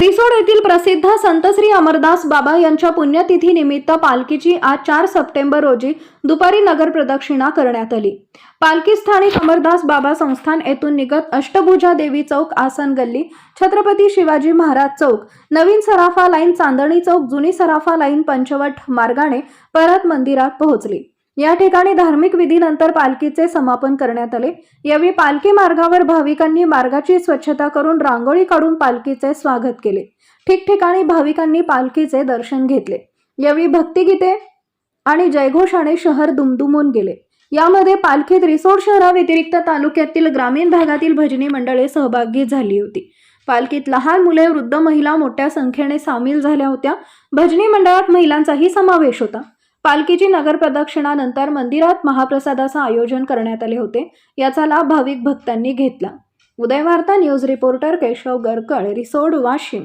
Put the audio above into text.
रिसोड येथील प्रसिद्ध संत श्री अमरदास बाबा यांच्या पुण्यतिथी निमित्त पालखीची आज चार सप्टेंबर रोजी दुपारी नगर प्रदक्षिणा करण्यात आली. पालखी स्थानिक अमरदास बाबा संस्थान येथून निघत अष्टभुजा देवी चौक आसन गल्ली छत्रपती शिवाजी महाराज चौक नवीन सराफा लाईन चांदणी चौक जुनी सराफा लाईन पंचवट मार्गाने परत मंदिरात पोहोचली. या ठिकाणी धार्मिक विधीनंतर पालखीचे समापन करण्यात आले. यावेळी पालखी मार्गावर भाविकांनी मार्गाची स्वच्छता करून रांगोळी काढून पालखीचे स्वागत केले. ठिकठिकाणी भाविकांनी पालखीचे दर्शन घेतले. यावेळी भक्तिगीते आणि जयघोषाने शहर दुमदुमून गेले. यामध्ये पालखीत रिसोड शहराव्यतिरिक्त तालुक्यातील ग्रामीण भागातील भजनी मंडळे सहभागी झाली होती. पालखीत लहान मुले वृद्ध महिला मोठ्या संख्येने सामील झाल्या होत्या. भजनी मंडळात महिलांचाही समावेश होता. पालखीची नगर प्रदक्षिणानंतर मंदिरात महाप्रसादाचं आयोजन करण्यात आले होते. याचा लाभ भाविक भक्तांनी घेतला. Uday Varta news reporter Keshav Garkal Risod Washim.